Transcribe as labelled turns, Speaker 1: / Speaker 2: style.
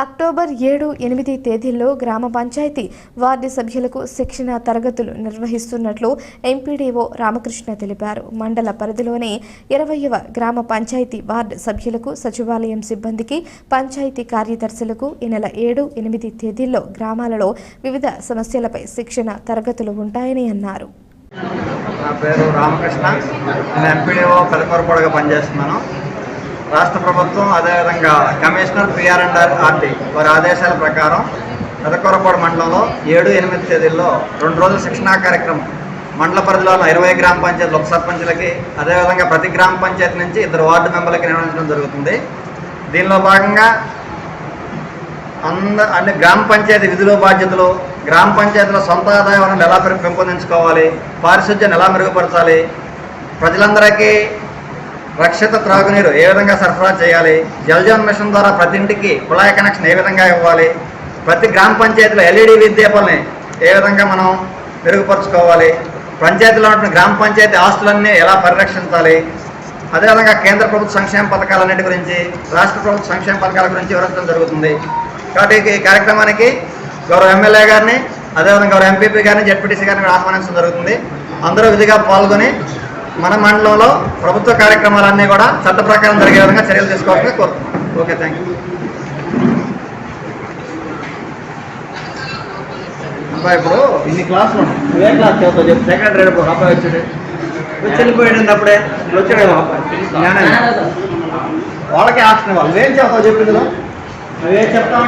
Speaker 1: October ఏడు ఎనిమిది తేదీల్లో గ్రామ పంచాయతీ వార్డు సభ్యులకు శిక్షణ తరగతులు నిర్వహిస్తున్నట్లు ఎంపీడీఓ రామకృష్ణ తెలిపారు. మండల పరిధిలోని ఇరవయవ గ్రామ పంచాయతీ వార్డు సభ్యులకు సచివాలయం సిబ్బందికి పంచాయతీ కార్యదర్శులకు ఈ నెల ఏడు ఎనిమిది తేదీల్లో గ్రామాలలో వివిధ సమస్యలపై శిక్షణ తరగతులు ఉంటాయని అన్నారు.
Speaker 2: నా పేరు రామకృష్ణ. నేను ఎంపీడీఓ పెదకొరపొడగా పనిచేస్తున్నాను. రాష్ట్ర ప్రభుత్వం అదేవిధంగా కమిషనర్ పిఆర్ అండ్ ఆర్టీ వారి ఆదేశాల ప్రకారం పెదకొరపాడు మండలంలో ఏడు ఎనిమిది తేదీల్లో రెండు రోజుల శిక్షణా కార్యక్రమం. మండల పరిధిలో ఇరవై గ్రామ పంచాయతీలు ఉప సర్పంచులకి అదేవిధంగా ప్రతి గ్రామ పంచాయతీ నుంచి ఇద్దరు వార్డు మెంబర్లకి నిర్వహించడం జరుగుతుంది. దీనిలో భాగంగా అంద అన్ని గ్రామ పంచాయతీ విధులు బాధ్యతలు గ్రామ పంచాయతీల సొంత ఆదాయ వనరులు ఎలా పెంపొందించుకోవాలి పారిశుద్ధ్యాన్ని ఎలా మెరుగుపరచాలి ప్రజలందరికీ రక్షిత త్రాగునీరు ఏ విధంగా సరఫరా చేయాలి? జలజీవన్ మిషన్ ద్వారా ప్రతి ఇంటికి కుళాయి కనెక్షన్ ఏ విధంగా ఇవ్వాలి? ప్రతి గ్రామ పంచాయతీలో ఎల్ఈడి విద్యాపల్ని ఏ విధంగా మనం మెరుగుపరుచుకోవాలి? పంచాయతీలో ఉన్న గ్రామ పంచాయతీ ఆస్తులన్నీ ఎలా పరిరక్షించాలి? అదేవిధంగా కేంద్ర ప్రభుత్వ సంక్షేమ పథకాలన్నిటి గురించి రాష్ట్ర ప్రభుత్వ సంక్షేమ పథకాల గురించి వివరించడం జరుగుతుంది. కాబట్టి ఈ కార్యక్రమానికి గౌరవ ఎమ్మెల్యే గారిని అదేవిధంగా గౌరవ ఎంపీపీ గారిని జడ్పీటీసీ గారిని ఆహ్వానించడం జరుగుతుంది. అందరూ విధిగా పాల్గొని మన మండలంలో ప్రభుత్వ కార్యక్రమాలన్నీ కూడా చట్ట ప్రకారం జరిగే విధంగా చర్యలు తీసుకోవాలని కోరుతున్నాం. ఓకే థ్యాంక్ యూ అబ్బాయి ఇప్పుడు ఇన్ని క్లాసులు ఉన్నాయి. నువ్వే క్లాస్ చదువుతావు చెప్పు. సెకండ్ రేపు అబ్బాయి వచ్చాడు వచ్చి వెళ్ళిపోయాడు అప్పుడే అబ్బాయి జ్ఞానం వాళ్ళకే ఆప్షన్ ఇవ్వాలి. నువ్వేం చెప్తావు చెప్పు ఇందులో? నువ్వేం చెప్తావు